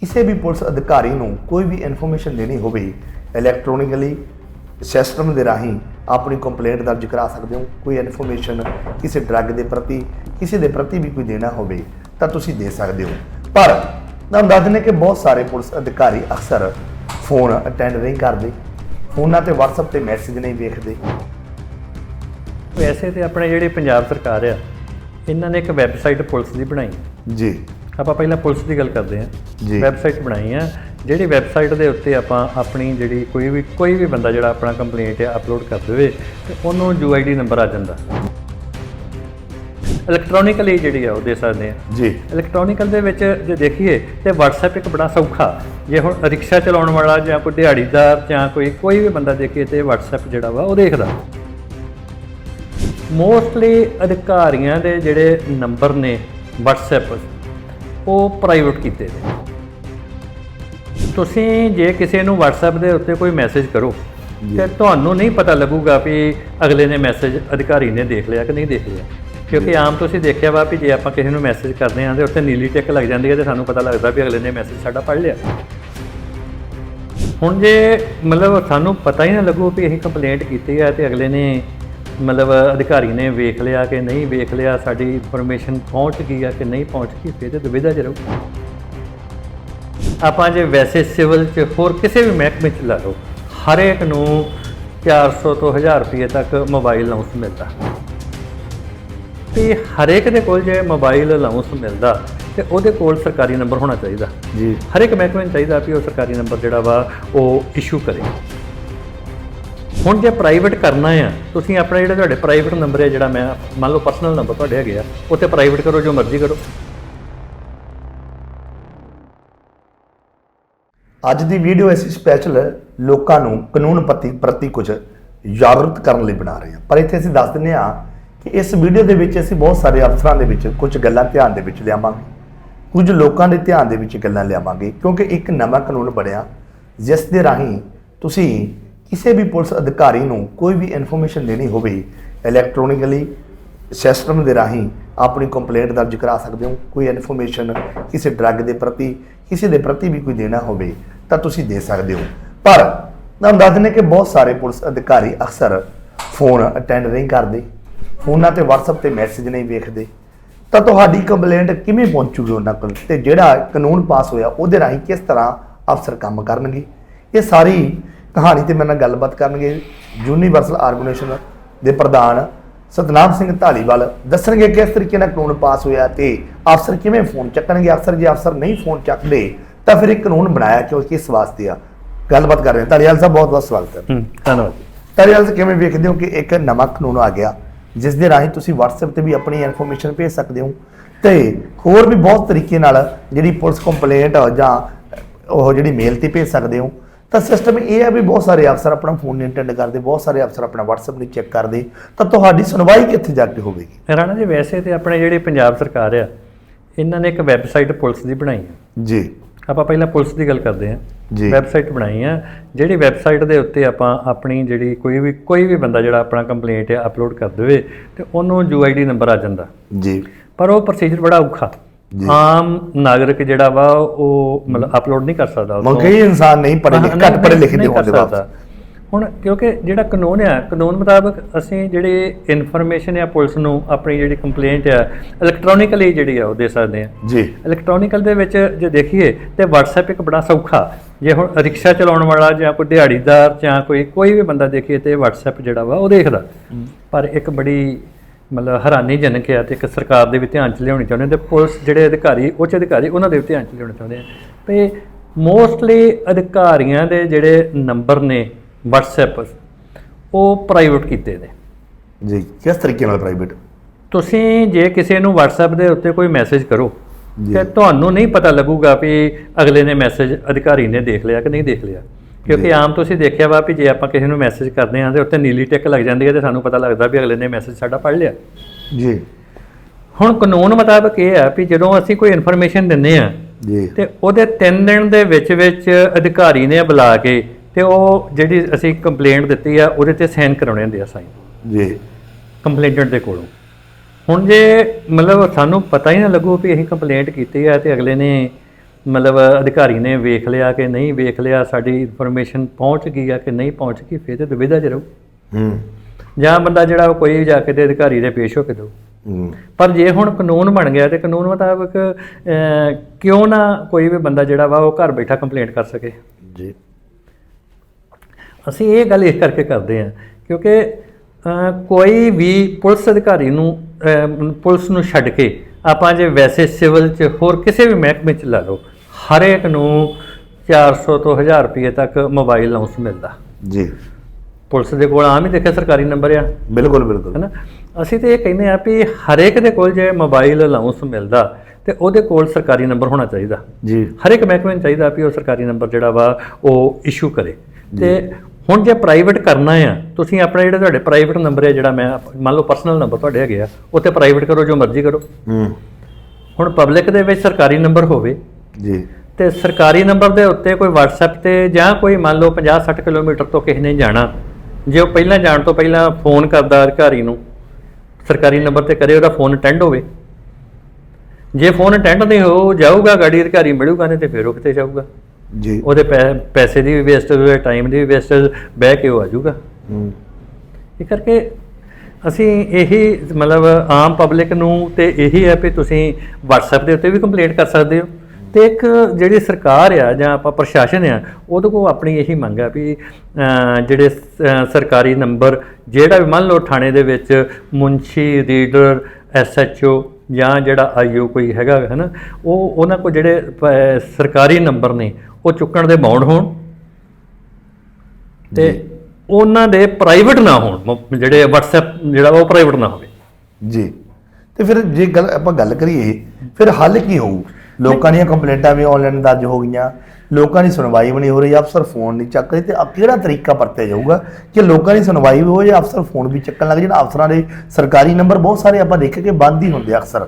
ਕਿਸੇ ਵੀ ਪੁਲਿਸ ਅਧਿਕਾਰੀ ਨੂੰ ਕੋਈ ਵੀ ਇਨਫੋਰਮੇਸ਼ਨ ਦੇਣੀ ਹੋਵੇ ਇਲੈਕਟ੍ਰੋਨਿਕਲੀ ਸਿਸਟਮ ਦੇ ਰਾਹੀਂ ਆਪਣੀ ਕੰਪਲੇਂਟ ਦਰਜ ਕਰਾ ਸਕਦੇ ਹੋ। ਕੋਈ ਇਨਫੋਰਮੇਸ਼ਨ ਕਿਸੇ ਡਰੱਗ ਦੇ ਪ੍ਰਤੀ ਕਿਸੇ ਦੇ ਪ੍ਰਤੀ ਵੀ ਕੋਈ ਦੇਣਾ ਹੋਵੇ ਤਾਂ ਤੁਸੀਂ ਦੇ ਸਕਦੇ ਹੋ। ਪਰ ਤੁਹਾਨੂੰ ਦੱਸ ਦਿੰਦੇ ਕਿ ਬਹੁਤ ਸਾਰੇ ਪੁਲਿਸ ਅਧਿਕਾਰੀ ਅਕਸਰ ਫੋਨ ਅਟੈਂਡ ਨਹੀਂ ਕਰਦੇ। ਫੋਨਾਂ ਤੇ WhatsApp ਤੇ ਮੈਸੇਜ ਨਹੀਂ ਵੇਖਦੇ। ਵੈਸੇ ਤੇ ਆਪਣੇ ਜਿਹੜੀ ਪੰਜਾਬ ਸਰਕਾਰ ਆ ਇਹਨਾਂ ਨੇ ਇੱਕ ਵੈਬਸਾਈਟ ਪੁਲਿਸ ਦੀ ਬਣਾਈ। ਜੀ। ਆਪਾਂ ਪਹਿਲਾਂ ਪੁਲਿਸ ਦੀ ਗੱਲ ਕਰਦੇ ਜੀ। ਹਾਂ ਵੈਬਸਾਈਟ ਬਣਾਈ ਆ। ਜਿਹੜੀ ਵੈਬਸਾਈਟ ਦੇ ਉੱਤੇ ਆਪਾਂ ਆਪਣੀ ਜਿਹੜੀ ਕੋਈ ਵੀ ਕੋਈ ਵੀ ਬੰਦਾ ਜਿਹੜਾ ਆਪਣਾ ਕੰਪਲੇਂਟ ਆ ਅਪਲੋਡ ਕਰ ਦੇਵੇ ਤੇ ਉਹਨੂੰ ਯੂਆਈਡੀ ਨੰਬਰ ਆ ਜਾਂਦਾ। ਇਲੈਕਟ੍ਰੋਨਿਕਲੀ ਜਿਹੜੀ ਆ ਉਹ ਦੇ ਸਕਦੇ ਆ। ਜੀ। ਇਲੈਕਟ੍ਰੋਨਿਕਲ ਦੇ ਵਿੱਚ ਜੇ ਦੇਖੀਏ ਤੇ WhatsApp ਇੱਕ ਬੜਾ ਸੌਖਾ। ਜੇ ਹੁਣ ਰਿਕਸ਼ਾ ਚਲਾਉਣ ਵਾਲਾ ਜਾਂ ਕੋਈ ਦਿਹਾੜੀਦਾਰ ਜਾਂ ਕੋਈ ਕੋਈ ਵੀ ਬੰਦਾ ਦੇਖੇ ਤੇ WhatsApp ਜਿਹੜਾ ਵਾ ਉਹ ਦੇਖਦਾ। ਮੋਸਟਲੀ ਅਧਿਕਾਰੀਆਂ ਦੇ ਜਿਹੜੇ ਨੰਬਰ ਨੇ WhatsApp ਉਹ ਪ੍ਰਾਈਵੇਟ ਕੀਤੇ ਨੇ। ਤੁਸੀਂ ਜੇ ਕਿਸੇ ਨੂੰ WhatsApp ਦੇ ਉੱਤੇ ਕੋਈ ਮੈਸੇਜ ਕਰੋ ਤੇ ਤੁਹਾਨੂੰ ਨਹੀਂ ਪਤਾ ਲੱਗੂਗਾ ਵੀ ਅਗਲੇ ਨੇ ਮੈਸੇਜ ਅਧਿਕਾਰੀ ਨੇ ਦੇਖ ਲਿਆ ਕਿ ਨਹੀਂ ਦੇਖ ਲਿਆ। ਕਿਉਂਕਿ ਆਮ ਤੁਸੀਂ ਦੇਖਿਆ ਵਾ ਵੀ ਜੇ ਆਪਾਂ ਕਿਸੇ ਨੂੰ ਮੈਸੇਜ ਕਰਦੇ ਹਾਂ ਤੇ ਉੱਤੇ ਨੀਲੀ ਟਿਕ ਲੱਗ ਜਾਂਦੀ ਹੈ ਤੇ ਸਾਨੂੰ ਪਤਾ ਲੱਗਦਾ ਵੀ ਅਗਲੇ ਨੇ ਮੈਸੇਜ ਸਾਡਾ ਪੜ੍ਹ ਲਿਆ। ਹੁਣ ਜੇ ਮਤਲਬ ਸਾਨੂੰ ਪਤਾ ਹੀ ਨਾ ਲੱਗੂ ਵੀ ਅਸੀਂ ਕੰਪਲੇਂਟ ਕੀਤੀ ਹੈ ਤੇ ਅਗਲੇ ਨੇ ਮਤਲਬ ਅਧਿਕਾਰੀ ਨੇ ਵੇਖ ਲਿਆ ਕਿ ਨਹੀਂ ਵੇਖ ਲਿਆ ਸਾਡੀ ਇਨਫੋਰਮੇਸ਼ਨ ਪਹੁੰਚ ਗਈ ਆ ਕਿ ਨਹੀਂ ਪਹੁੰਚ ਗਈ ਫਿਰ ਤੇ ਦੁਵਿਧਾ ਚ ਰਹੂ। ਆਪਾਂ ਜੇ ਵੈਸੇ ਸਿਵਲ ਚ ਹੋਰ ਕਿਸੇ ਵੀ ਮਹਿਕਮੇ ਚ ਲਾ ਲਓ ਹਰ ਇੱਕ ਨੂੰ 400 ਤੋਂ 1000 ਰੁਪਏ ਤੱਕ ਮੋਬਾਈਲ ਅਲਾਉਂਸ ਮਿਲਦਾ। ਤੇ ਹਰ ਇੱਕ ਦੇ ਕੋਲ ਜੇ ਮੋਬਾਈਲ ਅਲਾਉਂਸ ਮਿਲਦਾ ਤੇ ਉਹਦੇ ਕੋਲ ਸਰਕਾਰੀ ਨੰਬਰ ਹੋਣਾ ਚਾਹੀਦਾ। ਜੀ। ਹਰ ਇੱਕ ਮਹਿਕਮੇ ਨੂੰ ਚਾਹੀਦਾ ਵੀ ਉਹ ਸਰਕਾਰੀ ਨੰਬਰ ਜਿਹੜਾ ਵਾ ਉਹ ਇਸ਼ੂ ਕਰੇ। ਹੁਣ ਜੇ ਪ੍ਰਾਈਵੇਟ ਕਰਨਾ ਆ, ਤੁਸੀਂ ਆਪਣਾ ਜਿਹੜਾ ਤੁਹਾਡੇ ਪ੍ਰਾਈਵੇਟ ਨੰਬਰ ਹੈ ਜਿਹੜਾ ਮੈਂ, ਮੰਨ ਲਓ ਪਰਸਨਲ ਨੰਬਰ ਤੁਹਾਡੇ ਹੈਗੇ ਆ, ਉੱਥੇ ਪ੍ਰਾਈਵੇਟ ਕਰੋ, ਜੋ ਮਰਜ਼ੀ ਕਰੋ। ਅੱਜ ਦੀ ਵੀਡੀਓ ਅਸੀਂ ਸਪੈਸ਼ਲ ਲੋਕਾਂ ਨੂੰ ਕਾਨੂੰਨ ਪ੍ਰਤੀ ਪ੍ਰਤੀ ਕੁਝ ਜਾਗਰੂਕ ਕਰਨ ਲਈ ਬਣਾ ਰਹੇ ਹਾਂ ਪਰ ਇੱਥੇ ਅਸੀਂ ਦੱਸ ਦਿੰਦੇ ਹਾਂ ਕਿ ਇਸ ਵੀਡੀਓ ਦੇ ਵਿੱਚ ਅਸੀਂ ਬਹੁਤ ਸਾਰੇ ਅਫਸਰਾਂ ਦੇ ਵਿੱਚ ਕੁਝ ਗੱਲਾਂ ਧਿਆਨ ਦੇ ਵਿੱਚ ਲਿਆਵਾਂਗੇ। ਕੁਝ ਲੋਕਾਂ ਦੇ ਧਿਆਨ ਦੇ ਵਿੱਚ ਗੱਲਾਂ ਲਿਆਵਾਂਗੇ, ਕਿਉਂਕਿ ਇੱਕ ਨਵਾਂ ਕਾਨੂੰਨ ਬਣਿਆ, ਜਿਸ ਦੇ ਰਾਹੀਂ ਤੁਸੀਂ ਕਿਸੇ ਵੀ ਪੁਲਿਸ ਅਧਿਕਾਰੀ ਨੂੰ ਕੋਈ ਵੀ ਇਨਫੋਰਮੇਸ਼ਨ ਦੇਣੀ ਹੋਵੇ ਇਲੈਕਟ੍ਰੋਨਿਕਲੀ ਸਿਸਟਮ ਦੇ ਰਾਹੀਂ ਆਪਣੀ ਕੰਪਲੇਂਟ ਦਰਜ ਕਰਾ ਸਕਦੇ ਹੋ। ਕੋਈ ਇਨਫੋਰਮੇਸ਼ਨ ਕਿਸੇ ਡਰੱਗ ਦੇ ਪ੍ਰਤੀ, ਕਿਸੇ ਦੇ ਪ੍ਰਤੀ ਵੀ ਕੋਈ ਦੇਣਾ ਹੋਵੇ, ਤਾਂ ਤੁਸੀਂ ਦੇ ਸਕਦੇ ਹੋ। ਪਰ ਤੁਹਾਨੂੰ ਦੱਸ ਦਿੰਦੇ ਕਿ ਬਹੁਤ ਸਾਰੇ ਪੁਲਿਸ ਅਧਿਕਾਰੀ ਅਕਸਰ ਫੋਨ ਅਟੈਂਡ ਨਹੀਂ ਕਰਦੇ। ਫੋਨਾਂ ਤੇ WhatsApp ਤੇ ਮੈਸੇਜ ਨਹੀਂ ਵੇਖਦੇ। ਤਾਂ ਤੁਹਾਡੀ ਕੰਪਲੇਂਟ ਕਿਵੇਂ ਪਹੁੰਚੂਗੀ ਉਹਨਾਂ ਕੋਲ? ਤੇ ਜਿਹੜਾ ਕਾਨੂੰਨ ਪਾਸ ਹੋਇਆ, ਉਹਦੇ ਰਾਹੀਂ ਕਿਸ ਤਰ੍ਹਾਂ ਅਫਸਰ ਕੰਮ ਕਰਨਗੇ? ਇਹ ਸਾਰੀ ਕਹਾਣੀ ਤੇ ਮੇਰੇ ਨਾਲ ਗੱਲਬਾਤ ਕਰਨਗੇ ਯੂਨੀਵਰਸਲ ਆਰਗੇਨਾਈਜੇਸ਼ਨ ਦੇ ਪ੍ਰਧਾਨ ਸਤਨਾਮ ਸਿੰਘ ਢਾਲੀਵਾਲ। ਦੱਸਣਗੇ ਕਿਸ ਤਰੀਕੇ ਨਾਲ ਕਾਨੂੰਨ ਪਾਸ ਹੋਇਆ ਤੇ ਅਫਸਰ ਕਿਵੇਂ ਫੋਨ ਚੱਕਣਗੇ? ਅਫਸਰ ਜੇ ਅਫਸਰ ਨਹੀਂ ਫੋਨ ਚੱਕਦੇ ਤਾਂ ਫਿਰ ਇਹ ਕਾਨੂੰਨ ਬਣਾਇਆ ਕਿਉਂ? ਕਿਸ ਵਾਸਤੇ ਆ? ਗੱਲਬਾਤ ਕਰ ਰਹੇ ਹਾਂ। ਢਾਲੀਵਾਲ ਸਾਹਿਬ ਬਹੁਤ ਬਹੁਤ ਸਵਾਗਤ ਹੈ। ਹੂੰ ਧੰਨਵਾਦ ਢਾਲੀਵਾਲ ਸਾਹਿਬ ਕਿਵੇਂ ਵੇਖਦੇ ਹੋ ਕਿ ਇੱਕ ਨਵਾਂ ਕਾਨੂੰਨ ਆ ਗਿਆ ਜਿਸ ਦੇ ਰਾਹੀਂ ਤੁਸੀਂ WhatsApp ਤੇ ਵੀ ਆਪਣੀ ਇਨਫੋਰਮੇਸ਼ਨ ਭੇਜ ਸਕਦੇ ਹੋ? ਤੇ ਹੋਰ ਵੀ ਬਹੁਤ ਤਰੀਕੇ ਨਾਲ ਜਿਹੜੀ ਪੁਲਿਸ ਕੰਪਲੇਂਟ ਜਾਂ ਉਹ ਜਿਹੜੀ ਮੇਲ ਤੇ ਭੇਜ ਸਕਦੇ ਹੋ? ਤਾਂ ਸਿਸਟਮ ਇਹ ਹੈ ਵੀ ਬਹੁਤ ਸਾਰੇ ਅਫਸਰ ਆਪਣਾ ਫੋਨ ਨਹੀਂ ਅਟੈਂਡ ਕਰਦੇ ਬਹੁਤ ਸਾਰੇ ਅਫਸਰ ਆਪਣਾ WhatsApp ਨਹੀਂ ਚੈੱਕ ਕਰਦੇ ਤਾਂ ਤੁਹਾਡੀ ਸੁਣਵਾਈ ਕਿੱਥੇ ਜਾ ਕੇ ਹੋਵੇਗੀ? ਰਾਣਾ ਜੀ ਵੈਸੇ ਤੇ ਆਪਣੇ ਜਿਹੜੀ ਪੰਜਾਬ ਸਰਕਾਰ ਆ ਇਹਨਾਂ ਨੇ ਇੱਕ ਵੈਬਸਾਈਟ ਪੁਲਿਸ ਦੀ ਬਣਾਈ ਹੈ ਜੀ। ਆਪਾਂ ਪਹਿਲਾਂ ਪੁਲਿਸ ਦੀ ਗੱਲ ਕਰਦੇ ਹਾਂ। ਜੀ। ਵੈਬਸਾਈਟ ਬਣਾਈ ਆ ਜਿਹੜੀ ਵੈਬਸਾਈਟ ਦੇ ਉੱਤੇ ਆਪਾਂ ਆਪਣੀ ਜਿਹੜੀ ਕੋਈ ਵੀ ਕੋਈ ਵੀ ਬੰਦਾ ਜਿਹੜਾ ਆਪਣਾ ਕੰਪਲੇਂਟ ਆ ਅਪਲੋਡ ਕਰ ਦੇਵੇ ਤੇ ਉਹਨੂੰ ਯੂਆਈਡੀ ਨੰਬਰ ਆ ਜਾਂਦਾ। ਜੀ। ਪਰ ਉਹ ਪ੍ਰੋਸੀਜਰ ਬੜਾ ਔਖਾ। ਆਮ ਨਾਗਰਿਕ ਜਿਹੜਾ ਵਾ ਉਹ ਮਤਲਬ ਅਪਲੋਡ ਨਹੀਂ ਕਰ ਸਕਦਾ। ਕਈ ਇਨਸਾਨ ਨਹੀਂ ਪੜ੍ਹੇ ਲਿਖੇ ਘੱਟ ਪੜ੍ਹੇ ਲਿਖੇ ਦੇ ਨਹੀਂ ਕਰ ਹੋਣ ਦੇ ਬਾਵਜੂਦ ਸਕਦਾ। ਹੁਣ ਕਿਉਂਕਿ ਜਿਹੜਾ ਕਾਨੂੰਨ ਆ ਕਾਨੂੰਨ ਮੁਤਾਬਕ ਅਸੀਂ ਜਿਹੜੀ ਇਨਫੋਰਮੇਸ਼ਨ ਆ ਪੁਲਿਸ ਨੂੰ ਆਪਣੀ ਜਿਹੜੀ ਕੰਪਲੇਂਟ ਆ ਇਲੈਕਟ੍ਰੋਨਿਕਲੀ ਜਿਹੜੀ ਆ ਉਹ ਦੇ ਸਕਦੇ ਆ। ਜੀ। ਇਲੈਕਟ੍ਰੋਨਿਕਲ ਦੇ ਵਿੱਚ ਜੇ ਦੇਖੀਏ ਤੇ WhatsApp ਇੱਕ ਬੜਾ ਸੌਖਾ। ਜੇ ਹੁਣ ਰਿਕਸ਼ਾ ਚਲਾਉਣ ਵਾਲਾ ਜਾਂ ਕੋਈ ਦਿਹਾੜੀਦਾਰ ਜਾਂ ਕੋਈ ਕੋਈ ਵੀ ਬੰਦਾ ਦੇਖੀਏ ਤੇ WhatsApp ਜਿਹੜਾ ਵਾ ਉਹ ਦੇਖਦਾ। ਪਰ ਇੱਕ ਬੜੀ ਮਤਲਬ ਹੈਰਾਨੀਜਨਕ ਹੈ ਤੇ ਇੱਕ ਸਰਕਾਰ ਦੇ ਵੀ ਧਿਆਨ ਚ ਲਿਆਉਣੀ ਚਾਹੁੰਦੇ ਤੇ ਪੁਲਿਸ ਜਿਹੜੇ ਅਧਿਕਾਰੀ ਉੱਚ ਅਧਿਕਾਰੀ ਉਹਨਾਂ ਦੇ ਵੀ ਧਿਆਨ ਚ ਲਿਆਉਣਾ ਚਾਹੁੰਦੇ ਆ। ਤੇ ਮੋਸਟਲੀ ਅਧਿਕਾਰੀਆਂ ਦੇ ਜਿਹੜੇ ਨੰਬਰ ਨੇ WhatsApp ਉਹ ਪ੍ਰਾਈਵੇਟ ਕੀਤੇ ਨੇ। ਜੀ ਕਿਸ ਤਰੀਕੇ ਨਾਲ ਪ੍ਰਾਈਵੇਟ ਤੁਸੀਂ ਜੇ ਕਿਸੇ ਨੂੰ WhatsApp ਦੇ ਉੱਤੇ ਕੋਈ ਮੈਸੇਜ ਕਰੋ। ਤੇ ਤੁਹਾਨੂੰ ਨਹੀਂ ਪਤਾ ਲੱਗੂਗਾ ਵੀ ਅਗਲੇ ਨੇ ਮੈਸੇਜ ਅਧਿਕਾਰੀ ਨੇ ਦੇਖ ਲਿਆ ਕਿ ਨਹੀਂ ਦੇਖ ਲਿਆ। ਕਿਉਂਕਿ ਆਮ ਤੁਸੀਂ ਦੇਖਿਆ ਵਾ ਵੀ ਜੇ ਆਪਾਂ ਕਿਸੇ ਨੂੰ ਮੈਸੇਜ ਕਰਦੇ ਹਾਂ ਤੇ ਉੱਤੇ ਨੀਲੀ ਟਿਕ ਲੱਗ ਜਾਂਦੀ ਹੈ ਤੇ ਸਾਨੂੰ ਪਤਾ ਲੱਗਦਾ ਵੀ ਅਗਲੇ ਨੇ ਮੈਸੇਜ ਸਾਡਾ ਪੜ੍ਹ ਲਿਆ। ਜੀ। ਹੁਣ ਕਾਨੂੰਨ ਮੁਤਾਬਕ ਇਹ ਹੈ ਵੀ ਜਦੋਂ ਅਸੀਂ ਕੋਈ ਇਨਫੋਰਮੇਸ਼ਨ ਦਿੰਨੇ ਆ ਜੀ। ਤੇ ਉਹਦੇ 3 ਦਿਨ ਦੇ ਵਿੱਚ ਵਿੱਚ ਅਧਿਕਾਰੀ ਨੇ ਬੁਲਾ ਕੇ ਤੇ ਉਹ ਜਿਹੜੀ ਅਸੀਂ ਕੰਪਲੇਂਟ ਦਿੱਤੀ ਆ ਉਹਦੇ ਤੇ ਸਾਈਨ ਕਰਾਉਣੇ ਹੁੰਦੇ ਆ ਸਾਈਨ ਜੀ। ਕੰਪਲੇਂਟਡ ਦੇ ਕੋਲੋਂ। ਹੁਣ ਜੇ ਮਤਲਬ ਸਾਨੂੰ ਪਤਾ ਹੀ ਨਾ ਲੱਗੂ ਵੀ ਅਸੀਂ ਕੰਪਲੇਂਟ ਕੀਤੀ ਹੈ ਤੇ ਅਗਲੇ ਨੇ ਮਤਲਬ ਅਧਿਕਾਰੀ ਨੇ ਵੇਖ ਲਿਆ ਕਿ ਨਹੀਂ ਵੇਖ ਲਿਆ ਸਾਡੀ ਇਨਫੋਰਮੇਸ਼ਨ ਪਹੁੰਚ ਗਈ ਆ ਕਿ ਨਹੀਂ ਪਹੁੰਚ ਗਈ ਫਿਰ ਤੇ ਦੁਵਿਧਾ ਚ ਰਹੂ। ਹੂੰ। ਜਾਂ ਬੰਦਾ ਜਿਹੜਾ ਉਹ ਕੋਈ ਜਾ ਕੇ ਤੇ ਅਧਿਕਾਰੀ ਦੇ ਪੇਸ਼ ਹੋ ਕੇ ਹੂੰ। ਪਰ ਜੇ ਹੁਣ ਕਾਨੂੰਨ ਬਣ ਗਿਆ ਤੇ ਕਾਨੂੰਨ ਮੁਤਾਬਕ ਕਿਉਂ ਨਾ ਕੋਈ ਵੀ ਬੰਦਾ ਜਿਹੜਾ ਵਾ ਉਹ ਘਰ ਬੈਠਾ ਕੰਪਲੇਂਟ ਕਰ ਸਕੇ। ਜੀ। ਅਸੀਂ ਇਹ ਗੱਲ ਇਸ ਕਰਕੇ ਕਰਦੇ ਹਾਂ ਕਿਉਂਕਿ ਕੋਈ ਵੀ ਪੁਲਿਸ ਅਧਿਕਾਰੀ ਨੂੰ ਪੁਲਿਸ ਨੂੰ ਛੱਡ ਕੇ ਆਪਾਂ ਜੇ ਵੈਸੇ ਸਿਵਲ 'ਚ ਹੋਰ ਕਿਸੇ ਵੀ ਮਹਿਕਮੇ 'ਚ ਲਾ ਲਓ ਹਰ ਇੱਕ ਨੂੰ 400 ਤੋਂ 1000 ਰੁਪਏ ਤੱਕ ਮੋਬਾਈਲ ਅਲਾਉਂਸ ਮਿਲਦਾ। ਜੀ। ਪੁਲਿਸ ਦੇ ਕੋਲ ਆਮ ਹੀ ਦੇਖਿਆ ਸਰਕਾਰੀ ਨੰਬਰ ਆ। ਬਿਲਕੁਲ ਬਿਲਕੁਲ। ਹੈਨਾ? ਅਸੀਂ ਤੇ ਇਹ ਕਹਿੰਦੇ ਆ ਵੀ ਹਰੇਕ ਦੇ ਕੋਲ ਜੇ ਮੋਬਾਈਲ ਅਲਾਉਂਸ ਮਿਲਦਾ ਤੇ ਉਹਦੇ ਕੋਲ ਸਰਕਾਰੀ ਨੰਬਰ ਹੋਣਾ ਚਾਹੀਦਾ। ਜੀ। ਹਰ ਇੱਕ ਮਹਿਕਮੇ ਨੂੰ ਚਾਹੀਦਾ ਵੀ ਉਹ ਸਰਕਾਰੀ ਨੰਬਰ ਜਿਹੜਾ ਵਾ ਉਹ ਇਸ਼ੂ ਕਰੇ। ਤੇ ਹੁਣ ਜੇ ਪ੍ਰਾਈਵੇਟ ਕਰਨਾ ਆ ਤੁਸੀਂ ਆਪਣੇ ਜਿਹੜੇ ਤੁਹਾਡੇ ਪ੍ਰਾਈਵੇਟ ਨੰਬਰ ਹੈ ਜਿਹੜਾ ਮੈਂ ਮੰਨ ਲਓ ਪਰਸਨਲ ਨੰਬਰ ਤੁਹਾਡੇ ਹੈਗੇ ਆ ਉੱਤੇ ਪ੍ਰਾਈਵੇਟ ਕਰੋ ਜੋ ਮਰਜ਼ੀ ਕਰੋ। ਹੂੰ। ਹੁਣ ਪਬਲਿਕ ਦੇ ਵਿੱਚ ਸਰਕਾਰੀ ਨੰਬਰ ਹੋਵੇ ਜੀ। ਤੇ ਸਰਕਾਰੀ ਨੰਬਰ ਦੇ ਉੱਤੇ ਕੋਈ WhatsApp ਤੇ ਜਾਂ ਕੋਈ ਮੰਨ ਲਓ 50 60 ਕਿਲੋਮੀਟਰ ਤੋਂ ਕਿਸੇ ਨੇ ਜਾਣਾ ਜੇ ਉਹ ਪਹਿਲਾਂ ਜਾਣ ਤੋਂ ਪਹਿਲਾਂ ਫੋਨ ਕਰਦਾ ਅਧਿਕਾਰੀ ਨੂੰ ਸਰਕਾਰੀ ਨੰਬਰ ਤੇ ਕਰੇ ਉਹਦਾ ਫੋਨ ਅਟੈਂਡ ਹੋਵੇ। ਜੇ ਫੋਨ ਅਟੈਂਡ ਨਹੀਂ ਹੋ ਜਾਊਗਾ ਗਾੜੀ ਅਧਿਕਾਰੀ ਮਿਲੂਗਾ ਨਹੀਂ ਤੇ ਫਿਰ ਉਹ ਕਿਤੇ ਜਾਊਗਾ? ਜੀ। ਉਹਦੇ ਪੈਸੇ ਦੀ ਵੀ ਵੇਸਟੇਜ ਹੋਵੇ ਟਾਈਮ ਦੀ ਵੀ ਵੇਸਟੇਜ ਬਹਿ ਕੇ ਉਹ ਆ ਜਾਊਗਾ। ਹੂੰ। ਇਹ ਕਰਕੇ ਅਸੀਂ ਇਹੀ ਮਤਲਬ ਆਮ ਪਬਲਿਕ ਨੂੰ ਤੇ ਇਹੀ ਹੈ ਕਿ ਤੁਸੀਂ WhatsApp ਦੇ ਉੱਤੇ ਵੀ ਕੰਪਲੇਂਟ ਕਰ ਸਕਦੇ ਹੋ। ਤੇ ਇੱਕ ਜਿਹੜੀ ਸਰਕਾਰ ਆ ਜਾਂ ਆਪਾਂ ਪ੍ਰਸ਼ਾਸਨ ਆ ਉਹਦੇ ਕੋਲ ਆਪਣੀ ਇਹੀ ਮੰਗ ਆ ਵੀ ਜਿਹੜੇ ਸਰਕਾਰੀ ਨੰਬਰ ਜਿਹੜਾ ਵੀ ਮੰਨ ਲਓ ਥਾਣੇ ਦੇ ਵਿੱਚ ਮੁੰਸ਼ੀ ਰੀਡਰ ਐਸਐਚਓ ਜਾਂ ਜਿਹੜਾ ਆਈਓ ਕੋਈ ਹੈਗਾ ਹੈ ਨਾ ਉਹ ਉਹਨਾਂ ਕੋਲ ਜਿਹੜੇ ਸਰਕਾਰੀ ਨੰਬਰ ਨੇ ਉਹ ਚੁੱਕਣ ਦੇ ਬਾਉਂਡ ਹੋਣ। ਤੇ ਉਹਨਾਂ ਦੇ ਪ੍ਰਾਈਵੇਟ ਨਾ ਹੋਣ ਜਿਹੜੇ WhatsApp ਜਿਹੜਾ ਉਹ ਪ੍ਰਾਈਵੇਟ ਨਾ ਹੋਵੇ। ਜੀ। ਤੇ ਫਿਰ ਜੇ ਗੱਲ ਆਪਾਂ ਗੱਲ ਕਰੀਏ ਫਿਰ ਹੱਲ ਕੀ ਹੋਊ? ਲੋਕਾਂ ਦੀਆਂ ਕੰਪਲੇਂਟਾਂ ਵੀ ਆਨਲਾਈਨ ਦਰਜ ਹੋ ਗਈਆਂ। ਲੋਕਾਂ ਦੀ ਸੁਣਵਾਈ ਵੀ ਨਹੀਂ ਹੋ ਰਹੀ, ਅਫਸਰ ਫੋਨ ਨਹੀਂ ਚੱਕ ਰਹੇ ਤੇ ਆ ਕਿਹੜਾ ਤਰੀਕਾ ਵਰਤਿਆ ਜਾਊਗਾ? ਕਿ ਲੋਕਾਂ ਦੀ ਸੁਣਵਾਈ ਵੀ ਹੋ ਹੋਵੇ ਅਫਸਰ ਫੋਨ ਵੀ ਚੱਕਣ ਲੱਗ ਜਿਹੜਾ ਅਫਸਰਾਂ ਦੇ ਸਰਕਾਰੀ ਨੰਬਰ ਬਹੁਤ ਸਾਰੇ ਆਪਾਂ ਦੇਖੇ ਕਿ ਬੰਦ ਹੀ ਹੁੰਦੇ ਆ ਅਕਸਰ।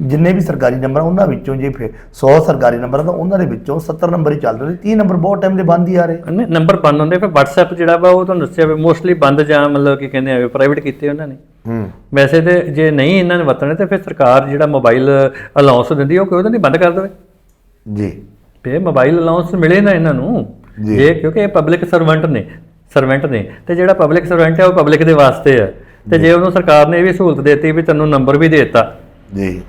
ਜਿੰਨੇ ਵੀ ਸਰਕਾਰੀ ਨੰਬਰ ਉਹਨਾਂ ਵਿੱਚੋਂ ਜੇ ਫਿਰ 100 ਸਰਕਾਰੀ ਨੰਬਰ ਤਾਂ ਉਹਨਾਂ ਦੇ ਵਿੱਚੋਂ 70 ਨੰਬਰ ਹੀ ਚੱਲ ਰਹੇ 30 ਨੰਬਰ ਬਹੁਤ ਟਾਈਮ ਦੇ ਬੰਦ ਹੀ ਆ ਰਹੇ। ਨੰਬਰ ਬੰਦ ਹੁੰਦੇ ਫਿਰ WhatsApp ਜਿਹੜਾ ਵਾ ਉਹ ਤੁਹਾਨੂੰ ਦੱਸਿਆ ਵੀ ਮੋਸਟਲੀ ਬੰਦ ਜਾਂ ਮਤਲਬ ਕੀ ਕਹਿੰਦੇ ਆ ਪ੍ਰਾਈਵੇਟ ਕੀਤੇ ਉਹਨਾਂ ਨੇ। ਹੂੰ। ਵੈਸੇ ਤੇ ਜੇ ਨਹੀਂ ਇਹਨਾਂ ਨੇ ਵਰਤਣੇ ਤੇ ਫਿਰ ਸਰਕਾਰ ਜਿਹੜਾ ਮੋਬਾਈਲ ਅਲਾਉਂਸ ਦਿੰਦੀ ਉਹ ਕਿਉਂ ਨਹੀਂ ਬੰਦ ਕਰ ਦੇਵੇ। ਜੀ। ਤੇ ਮੋਬਾਈਲ ਅਲਾਉਂਸ ਮਿਲੇ ਨਾ ਇਹਨਾਂ ਨੂੰ ਜੀ। ਜੇ ਕਿਉਂਕਿ ਇਹ ਪਬਲਿਕ ਸਰਵੈਂਟ ਨੇ ਸਰਵੈਂਟ ਨੇ ਤੇ ਜਿਹੜਾ ਪਬਲਿਕ ਸਰਵੈਂਟ ਹੈ ਉਹ ਪਬਲਿਕ ਦੇ ਵਾਸਤੇ ਹੈ ਤੇ ਜੇ। ਉਹਨੂੰ ਸਰਕਾਰ ਨੇ ਇਹ ਵੀ ਸਹੂਲਤ ਦਿੱਤੀ ਵੀ ਤੈਨੂੰ ਨੰਬਰ ਵੀ ਦੇ ਦਿੱਤਾ ਜੀ।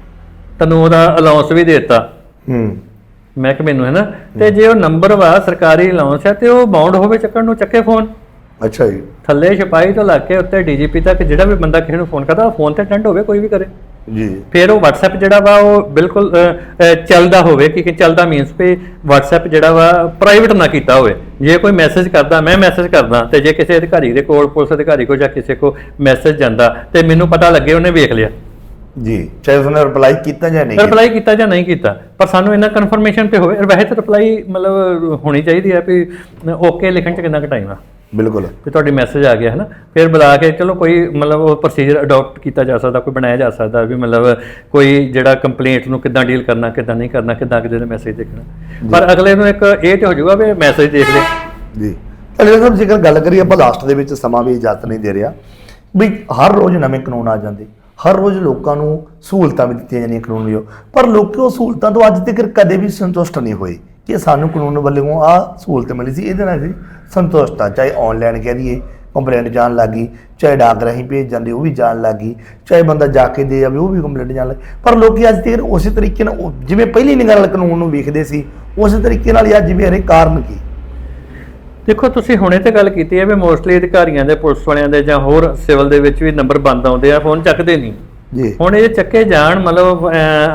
ਤੈਨੂੰ ਉਹਦਾ ਅਲਾਉਂਸ ਵੀ ਦੇ ਦਿੱਤਾ। ਹੂੰ। ਮਹਿਕਮੇ ਨੂੰ ਹੈ ਨਾ ਤੇ ਜੇ ਉਹ ਨੰਬਰ ਵਾ ਸਰਕਾਰੀ ਅਲਾਉਂਸ ਹੈ ਤੇ ਉਹ ਬਾਉਂਡ ਹੋਵੇ ਚੱਕਣ ਨੂੰ ਚੱਕੇ ਫੋਨ ਅੱਛਾ ਜੀ। ਥੱਲੇ ਛਪਾਈ ਤੋਂ ਲੱਗ ਕੇ ਉੱਤੇ ਡੀਜੀਪੀ ਤੱਕ ਜਿਹੜਾ ਵੀ ਬੰਦਾ ਕਿਸੇ ਨੂੰ ਫੋਨ ਕਰਦਾ ਉਹ ਫੋਨ ਤੇ ਅਟੈਂਡ ਹੋਵੇ ਕੋਈ ਵੀ ਕਰੇ। ਜੀ। ਫਿਰ ਉਹ WhatsApp ਜਿਹੜਾ ਵਾ ਉਹ ਬਿਲਕੁਲ ਚੱਲਦਾ ਹੋਵੇ ਕਿ ਕਿ ਚੱਲਦਾ ਮੀਨਸ ਕਿ WhatsApp ਜਿਹੜਾ ਵਾ ਪ੍ਰਾਈਵੇਟ ਨਾ ਕੀਤਾ ਹੋਵੇ। ਜੇ ਕੋਈ ਮੈਸੇਜ ਕਰਦਾ ਮੈਂ ਮੈਸੇਜ ਕਰਦਾ ਤੇ ਜੇ ਕਿਸੇ ਅਧਿਕਾਰੀ ਦੇ ਕੋਲ ਪੁਲਿਸ ਅਧਿਕਾਰੀ ਕੋਲ ਜਾਂ ਕਿਸੇ ਕੋ ਮੈਸੇਜ ਜਾਂਦਾ ਤੇ ਮੈਨੂੰ ਪਤਾ ਲੱਗੇ ਉਹਨੇ ਵੇਖ ਲਿਆ। ਜੀ। ਚਾਹੇ ਉਸਨੇ ਰਿਪਲਾਈ ਕੀਤਾ ਜਾਂ ਨਹੀਂ। ਰਿਪਲਾਈ ਕੀਤਾ। ਜਾਂ ਨਹੀਂ ਕੀਤਾ ਪਰ ਸਾਨੂੰ ਇਹਨਾਂ ਕਨਫਰਮੇਸ਼ਨ ਤੇ ਹੋਵੇ ਵੈਸੇ ਤਾਂ ਰਿਪਲਾਈ ਮਤਲਬ ਹੋਣੀ ਚਾਹੀਦੀ ਹੈ ਵੀ ਓਕੇ ਲਿਖਣ ਚ ਕਿੰਨਾ ਕੁ ਟਾਈਮ ਆ। ਬਿਲਕੁਲ। ਵੀ ਤੁਹਾਡੀ ਮੈਸੇਜ ਆ ਗਿਆ ਹੈ ਨਾ। ਫਿਰ ਬੁਲਾ ਕੇ ਚਲੋ ਕੋਈ ਮਤਲਬ ਉਹ ਪ੍ਰੋਸੀਜਰ ਅਡਾਪਟ ਕੀਤਾ ਜਾ ਸਕਦਾ ਕੋਈ ਬਣਾਇਆ ਜਾ ਸਕਦਾ ਵੀ ਮਤਲਬ ਕੋਈ ਜਿਹੜਾ ਕੰਪਲੇਂਟ ਨੂੰ ਕਿੱਦਾਂ ਡੀਲ ਕਰਨਾ ਕਿੱਦਾਂ ਨਹੀਂ ਕਰਨਾ ਕਿੱਦਾਂ ਕਿਤੇ ਮੈਸੇਜ ਦੇਖਣਾ। ਪਰ ਅਗਲੇ ਨੂੰ ਇੱਕ ਇਹ ਤੇ ਹੋ ਜਾਊਗਾ ਵੀ ਮੈਸੇਜ ਦੇਖ ਲੈ। ਜੀ। ਚਲੋ ਸਾਹਿਬ ਜੇਕਰ ਗੱਲ ਕਰੀਏ ਆਪਾਂ ਲਾਸਟ ਦੇ ਵਿੱਚ ਸਮਾਂ ਵੀ ਇਜਾਜ਼ਤ ਨਹੀਂ ਦੇ ਰਿਹਾ। ਵੀ ਹਰ ਰੋਜ਼ ਨਵੇਂ ਕਾਨੂੰਨ ਆ ਜਾਂਦੇ। ਹਰ ਰੋਜ਼ ਲੋਕਾਂ ਨੂੰ ਸਹੂਲਤਾਂ ਵੀ ਦਿੱਤੀਆਂ ਜਾਂਦੀਆਂ ਕਾਨੂੰਨ ਵੱਲੋਂ। ਪਰ ਲੋਕੀ ਉਹ ਸਹੂਲਤਾਂ ਤੋਂ ਅੱਜ ਤੱਕ ਕਦੇ ਵੀ ਸੰਤੁਸ਼ਟ ਨਹੀਂ ਹੋਏ ਕਿ ਸਾਨੂੰ ਕਾਨੂੰਨ ਵੱਲੋਂ ਆ ਸਹੂਲਤ ਮਿਲੀ ਸੀ ਇਹਦੇ ਨਾਲ ਅਸੀਂ ਸੰਤੁਸ਼ਟ ਆ ਚਾਹੇ ਆਨਲਾਈਨ ਕਹਿ ਦਈਏ ਕੰਪਲੇਂਟ ਜਾਣ ਲੱਗੀ ਚਾਹੇ ਡਾਕ ਰਾਹੀਂ ਭੇਜ ਜਾਂਦੇ ਉਹ ਵੀ ਜਾਣ ਲੱਗੀ ਚਾਹੇ ਬੰਦਾ ਜਾ ਕੇ ਦੇ ਆਵੇ ਉਹ ਵੀ ਕੰਪਲੇਂਟ ਜਾਣ ਲੱਗੀ ਪਰ ਲੋਕੀ ਅੱਜ ਤੱਕ ਉਸੇ ਤਰੀਕੇ ਨਾਲ ਉਹ- ਜਿਵੇਂ ਪਹਿਲੀ ਨਿਗਾਹ ਨਾਲ ਕਾਨੂੰਨ ਨੂੰ ਵੇਖਦੇ ਸੀ ਉਸੇ ਤਰੀਕੇ ਨਾਲ ਅੱਜ ਵੀ ਹਰੇ ਕਾਰਨ ਕੀ? ਦੇਖੋ ਤੁਸੀਂ ਹੁਣੇ ਤੇ ਗੱਲ ਕੀਤੀ ਹੈ ਵੀ ਮੋਸਟਲੀ ਅਧਿਕਾਰੀਆਂ ਦੇ ਪੁਲਿਸ ਵਾਲਿਆਂ ਦੇ ਜਾਂ ਹੋਰ ਸਿਵਲ ਦੇ ਵਿੱਚ ਵੀ ਨੰਬਰ ਬੰਦ ਆਉਂਦੇ ਆ ਫੋਨ ਚੱਕਦੇ ਨਹੀਂ। ਜੀ। ਹੁਣ ਇਹ ਚੱਕੇ ਜਾਣ ਮਤਲਬ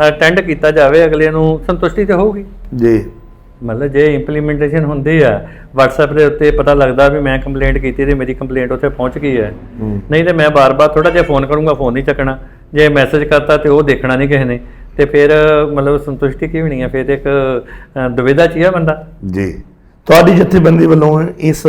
ਅਟੈਂਡ ਕੀਤਾ ਜਾਵੇ ਅਗਲੇ ਨੂੰ ਸੰਤੁਸ਼ਟੀ ਤੇ ਹੋਊਗੀ। ਜੀ। ਮਤਲਬ ਜੇ ਇੰਪਲੀਮੈਂਟੇਸ਼ਨ ਹੁੰਦੀ ਆ WhatsApp ਦੇ ਉੱਤੇ ਪਤਾ ਲੱਗਦਾ ਵੀ ਮੈਂ ਕੰਪਲੇਂਟ ਕੀਤੀ ਤੇ ਮੇਰੀ ਕੰਪਲੇਂਟ ਉੱਥੇ ਪਹੁੰਚ ਗਈ ਹੈ। ਹੂੰ। ਨਹੀਂ ਤੇ ਮੈਂ ਬਾਰ-ਬਾਰ ਥੋੜਾ ਜਿਹਾ ਫੋਨ ਕਰੂੰਗਾ ਫੋਨ ਨਹੀਂ ਚੱਕਣਾ। ਜੇ ਮੈਸੇਜ ਕਰਤਾ ਤੇ ਉਹ ਦੇਖਣਾ ਨਹੀਂ ਕਿਸੇ ਨੇ। ਤੇ ਫਿਰ ਮਤਲਬ ਸੰਤੁਸ਼ਟੀ ਕੀ ਹੋਣੀ ਆ? ਫਿਰ ਇੱਕ ਦੁਵਿਧਾ ਚ ਹੀ ਆ ਬੰਦਾ। ਜੀ। ਤੁਹਾਡੀ ਜਥੇਬੰਦੀ ਵੱਲੋਂ ਇਸ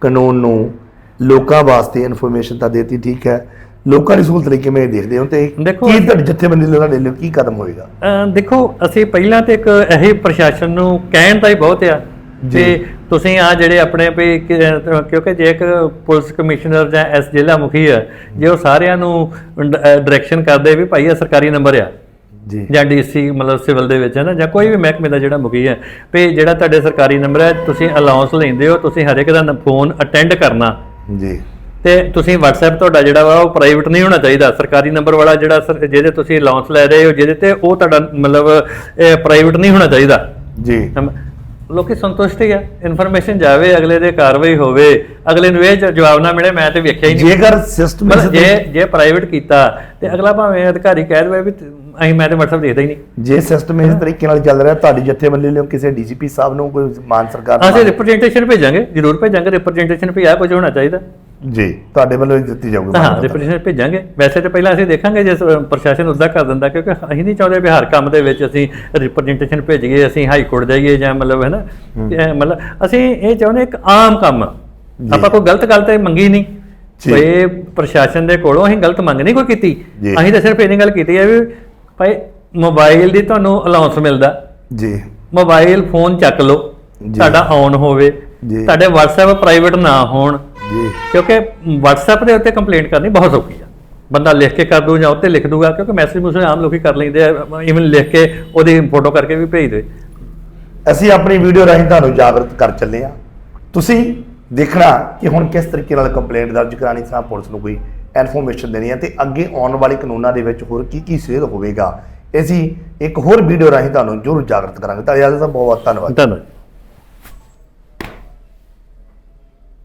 ਕਾਨੂੰਨ ਨੂੰ ਲੋਕਾਂ ਵਾਸਤੇ ਇਨਫੋਰਮੇਸ਼ਨ ਤਾਂ ਦੇਤੀ ਠੀਕ ਹੈ। ਲੋਕਾਂ ਦੀ ਸਹੂਲਤ ਲਈ ਕਿਵੇਂ ਦੇਖਦੇ ਹੋ ਤੇ ਦੇਖੋ, ਕੀ ਤੁਹਾਡੀ ਜਥੇਬੰਦੀ ਲਈ ਤੁਹਾਡੇ ਲਈ ਕੀ ਕਦਮ ਹੋਏਗਾ? ਦੇਖੋ ਅਸੀਂ ਪਹਿਲਾਂ ਤੇ ਇੱਕ ਇਹੀ ਪ੍ਰਸ਼ਾਸਨ ਨੂੰ ਕਹਿਣ ਦਾ ਹੀ ਬਹੁਤ ਆ ਜੀ। ਤੇ ਤੁਸੀਂ ਆ ਜਿਹੜੇ ਆਪਣੇ ਵੀ ਕਿ- ਕਿਉਂਕਿ ਜੇ ਇੱਕ ਪੁਲਿਸ ਕਮਿਸ਼ਨਰ ਜਾਂ ਐਸ ਜ਼ਿਲ੍ਹਾ ਮੁਖੀ ਆ ਜੇ ਉਹ ਸਾਰਿਆਂ ਨੂੰ ਡਾਇਰੈਕਸ਼ਨ ਕਰਦੇ ਵੀ ਭਾਈ ਇਹ ਸਰਕਾਰੀ ਨੰਬਰ ਆ ਜੀ। ਜਾਂ ਡੀਸੀ ਮਤਲਬ ਸਿਵਲ ਦੇ ਵਿੱਚ ਹੈ ਨਾ ਜਾਂ ਕੋਈ ਵੀ ਮਹਿਕਮੇ ਦਾ ਜਿਹੜਾ ਮੁਖੀ ਹੈ ਵੀ ਜਿਹੜਾ ਤੁਹਾਡੇ ਸਰਕਾਰੀ ਨੰਬਰ ਹੈ ਤੁਸੀਂ ਅਲਾਉਂਸ ਲੈਂਦੇ ਹੋ ਤੁਸੀਂ ਹਰ ਇੱਕ ਦਾ ਫੋਨ ਅਟੈਂਡ ਕਰਨਾ। ਜੀ। ਤੇ ਤੁਸੀਂ WhatsApp ਤੁਹਾਡਾ ਜਿਹੜਾ ਵਾ ਉਹ ਪ੍ਰਾਈਵੇਟ ਨਹੀਂ ਹੋਣਾ ਚਾਹੀਦਾ। ਸਰਕਾਰੀ ਨੰਬਰ ਵਾਲਾ ਜਿਹੜਾ ਜਿਹਦੇ ਤੁਸੀਂ ਅਲਾਉਂਸ ਲੈ ਰਹੇ ਹੋ ਜਿਹਦੇ ਤੇ ਉਹ ਤੁਹਾਡਾ ਮਤਲਬ ਪ੍ਰਾਈਵੇਟ ਨਹੀਂ ਹੋਣਾ ਚਾਹੀਦਾ। ਜੀ। ਲੋਕੀ ਸੰਤੁਸ਼ਟ ਹੀ ਆ। ਇਨਫੋਰਮੇਸ਼ਨ ਜਾਵੇ ਅਗਲੇ ਦੇ ਕਾਰਵਾਈ ਹੋਵੇ ਅਗਲੇ ਨੂੰ ਇਹ ਜਵਾਬ ਨਾ ਮਿਲੇ ਮੈਂ ਤੇ ਵੇਖਿਆ ਹੀ ਨਹੀਂ। ਜੇਕਰ ਸਿਸਟਮ ਜੇ ਜੇ ਪ੍ਰਾਈਵੇਟ ਕੀਤਾ ਤੇ ਅਗਲਾ ਭਾਵੇਂ ਅਧਿਕਾਰੀ ਕਹਿ ਦੇਵੇ ਵੀ ਅਸੀਂ ਮੈਂ ਤੇ WhatsApp ਦੇਖਦਾ ਹੀ ਨਹੀਂ। ਜੇ ਸਿਸਟਮ ਇਸ ਤਰੀਕੇ ਨਾਲ ਚੱਲ ਰਿਹਾ ਤੁਹਾਡੀ ਜਥੇਬੰਦੀ ਵੱਲੋਂ ਕਿਸੇ ਡੀਜੀਪੀ ਸਾਹਿਬ ਨੂੰ ਕੋਈ ਮਾਨ ਸਰਕਾਰ ਨੂੰ ਅਸੀਂ ਰਿਪਰੈਜ਼ੈਂਟੇਸ਼ਨ ਭੇਜਾਂਗੇ ਜ਼ਰੂਰ ਭੇਜਾਂਗੇ ਰਿਪਰੈਜ਼ੈਂਟੇਸ਼ਨ ਵੀ ਆ ਕੁਝ ਹੋਣਾ ਚਾਹੀਦਾ। ਜੀ ਤੁਹਾਡੇ ਵੱਲੋਂ ਹੀ ਦਿੱਤੀ ਜਾਊਗੀ ਹਾਂ ਮਾਨਤਾ। ਰਿਪਰੈਜ਼ੈਂਟੇਸ਼ਨ ਭੇਜਾਂਗੇ। ਵੈਸੇ ਤਾਂ ਪਹਿਲਾਂ ਅਸੀਂ ਦੇਖਾਂਗੇ ਜੇ ਸ- ਪ੍ਰਸ਼ਾਸਨ ਉਦਾਂ ਕਰ ਦਿੰਦਾ ਕਿਉਂਕਿ ਅਸੀਂ ਨਹੀਂ ਚਾਹੁੰਦੇ ਵੀ ਹਰ ਕੰਮ ਦੇ ਵਿੱਚ ਅਸੀਂ ਰਿਪਰੈਜ਼ੈਂਟੇਸ਼ਨ ਭੇਜੀਏ ਅਸੀਂ ਹਾਈ ਕੋਰਟ ਜਾਈਏ ਜਾਂ ਮਤਲਬ ਹੈ। ਨਾ ਇਹ ਮਤਲਬ ਅਸੀਂ ਇਹ ਚਾਹੁੰਦੇ ਇੱਕ ਆਮ ਕੰਮ। ਆਪਾਂ ਕੋਈ ਗਲਤ ਗੱਲ ਤੇ ਮੰਗੀ ਨਹੀਂ। ਜੀ। ਕੋਈ ਪ੍ਰਸ਼ਾਸਨ ਦੇ ਕੋਲੋਂ ਅਸੀਂ ਗਲਤ ਮੰਗ ਨਹੀਂ ਕੋਈ ਕੀਤੀ। ਜੀ। ਅਸੀਂ ਤਾਂ ਸਿਰਫ ਇੰਨੀ ਗੱਲ ਕੀਤੀ ਹੈ ਵੀ ਭਾਈ ਮੋਬਾਈਲ ਦੀ ਤੁਹਾਨੂੰ ਅਲਾਉਂਸ ਮਿਲਦਾ। ਜੀ। ਮੋਬਾਈਲ ਫੋਨ ਚੱਕ ਲਓ। ਜੀ। ਤੁਹਾਡਾ ਔਨ ਹੋਵੇ। ਜੀ। ਤੁਹਾਡੇ WhatsApp ਪ੍ਰਾਈਵੇਟ ਨਾ ਹੋਣ। ਜੀ। ਕਿਉਂਕਿ WhatsApp ਦੇ ਉੱਤੇ ਕੰਪਲੇਂਟ ਕਰਨੀ ਬਹੁਤ ਸੌਖੀ ਆ। ਬੰਦਾ ਲਿਖ ਕੇ ਕਰ ਦੂ ਜਾਂ ਉੱਤੇ ਲਿਖ ਦੂਗਾ ਕਿਉਂਕਿ ਮੈਸੇਜ ਮੂਸੇਜ ਆਮ ਲੋਕੀ ਕਰ ਲੈਂਦੇ ਆ ਇਵਨ ਲਿਖ ਕੇ ਉਹਦੀ ਫੋਟੋ ਕਰਕੇ ਵੀ ਭੇਜ ਦੇ। ਅਸੀਂ ਆਪਣੀ ਵੀਡੀਓ ਰਾਹੀਂ ਤੁਹਾਨੂੰ ਜਾਗਰਤ ਕਰ ਚੱਲੇ ਆ ਤੁਸੀਂ ਦੇਖਣਾ ਕਿ ਹੁਣ ਕਿਸ ਤਰੀਕੇ ਨਾਲ ਕੰਪਲੇਂਟ ਦਰਜ ਕਰਾਣੀ ਸਾਂ ਪੁਲਿਸ ਨੂੰ ਕੋਈ ਇਨਫੋਰਮੇਸ਼ਨ ਦੇਣੀ ਹੈ ਤੇ ਅੱਗੇ ਆਉਣ ਵਾਲੇ ਕਾਨੂੰਨਾਂ ਦੇ ਵਿੱਚ ਹੋਰ ਕੀ ਕੀ ਸੇਧ ਹੋਵੇਗਾ। ਅਸੀਂ ਇੱਕ ਹੋਰ ਵੀਡੀਓ ਰਾਹੀਂ ਤੁਹਾਨੂੰ ਜ਼ਰੂਰ ਜਾਗਰਤ ਕਰਾਂਗੇ। ਤੁਹਾਡਾ ਬਹੁਤ ਬਹੁਤ ਧੰਨਵਾਦ। ਧੰਨਵਾਦ।